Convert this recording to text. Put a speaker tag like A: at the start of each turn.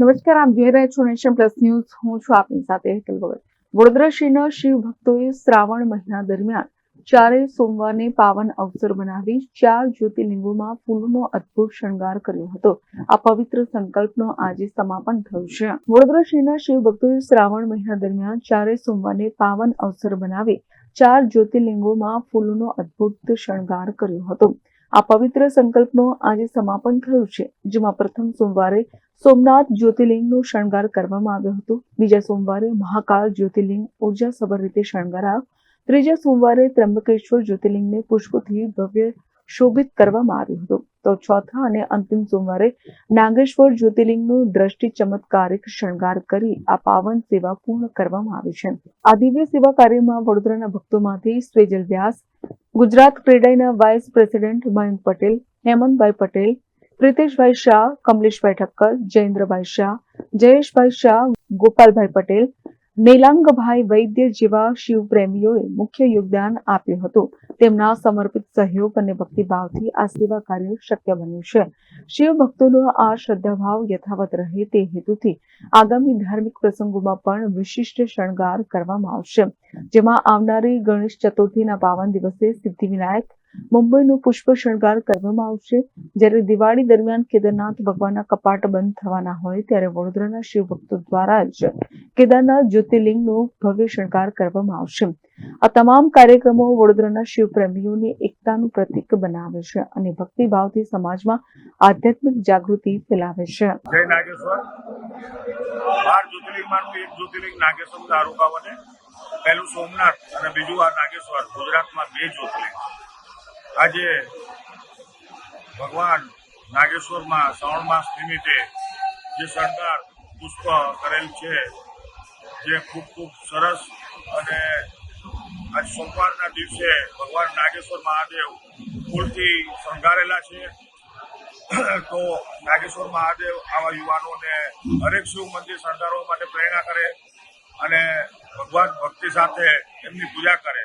A: નમસ્કાર, આપ જોઈ રહ્યા છો નેશન પ્લસ ન્યૂઝ. હું છું આપની સાથે હેતલ ભગત. વડોદરા શહેરના શિવ ભક્તોએ શ્રાવણ મહિના દરમિયાન ચારે સોમવારને પાવન અવસર બનાવી ચાર જ્યોતિર્લિંગોમાં ફૂલનો અદ્ભુત શણગાર કર્યો હતો. આ પવિત્ર સંકલ્પનો આજે સમાપન થયું છે. વડોદરા શહેરના શિવ ભક્તોએ શ્રાવણ મહિના દરમિયાન ચારે સોમવારને પાવન અવસર બનાવી ચાર જ્યોતિર્લિંગોમાં ફૂલનો અદ્ભુત શણગાર કર્યો હતો. આ પવિત્ર સંકલ્પનો આજે સમાપન થયું છે, જેમાં પ્રથમ સોમવારે સોમનાથ જ્યોતિર્લિંગનો શણગાર કરવામાં આવ્યો હતો. બીજા સોમવારે મહાકાળ જ્યોતિર્લિંગ ઉર્જાસભર રીતે શણગારાયો. ત્રીજા સોમવારે ત્રંબકેશ્વર જ્યોતિર્લિંગને પુષ્પોથી ભવ્ય શોભિત કરવામાં આવ્યું હતું. તો ચોથા અને અંતિમ સોમવારે નાગેશ્વર જ્યોતિર્લિંગનો દ્રષ્ટિ ચમત્કારિક શણગાર કરી આ પાવન સેવા પૂર્ણ કરવામાં આવી છે. આ દિવ્ય સેવા કાર્યમાં વડોદરાના ભક્તોમાંથી સ્વેજલ વ્યાસ ગુજરાત ક્રેડાઈના વાઇસ પ્રેસિડેન્ટ મયંક પટેલ, હેમંતભાઈ પટેલ, પ્રિતેશભાઈ શાહ, કમલેશભાઈ ઠક્કર, જયેન્દ્રભાઈ શાહ, જયેશભાઈ શાહ, ગોપાલભાઈ પટેલ નીલાંગભાઈ વૈદ્ય જેવા શિવપ્રેમીઓએ મુખ્ય યોગદાન આપ્યું હતું. તેમના સમર્પિત સહયોગ અને ભક્તિભાવથી આ સેવા કાર્ય શક્ય બન્યું છે. શિવ ભક્તોનો આ શ્રદ્ધાભાવ યથાવત રહે તે હેતુથી આગામી ધાર્મિક પ્રસંગોમાં પણ વિશિષ્ટ શણગાર કરવામાં આવશે. જેમાં આવનારી ગણેશ ચતુર્થીના પાવન દિવસે સિદ્ધિવિનાયક મુંબઈનો પુષ્પ શણગાર કરવામાં આવશે. જ્યારે દિવાળી દરમિયાન કેદારનાથ ભગવાનના કપાટ બંધ થવાના હોય ત્યારે વડોદરાના શિવ ભક્તો દ્વારા જ કેદારનાથ જ્યોતિર્લિંગનો ભવ્ય શણગાર કરવામાં આવશે. આ તમામ કાર્યક્રમો વડોદરાના શિવ પ્રેમીઓની એકતાનું પ્રતીક બનાવે છે અને ભક્તિભાવથી સમાજમાં આધ્યાત્મિક જાગૃતિ ફેલાવે છે.
B: પહેલું સોમનાથ અને બીજું આ નાગેશ્વર. ગુજરાતમાં બે જ્યોતિર્લિંગ આજે ભગવાન નાગેશ્વરમાં શ્રાવણ માસ નિમિત્તે જે શણગાર પુષ્પ કરેલ છે, જે ખૂબ ખૂબ સરસ અને આજ સોમવારના દિવસે ભગવાન નાગેશ્વર મહાદેવ ફૂલથી શણગારેલા છે. તો નાગેશ્વર મહાદેવ આવા યુવાનોને હરેક શિવ મંદિર શણગારવા માટે પ્રેરણા કરે અને ભગવાન ભક્તિ સાથે એમની પૂજા કરે.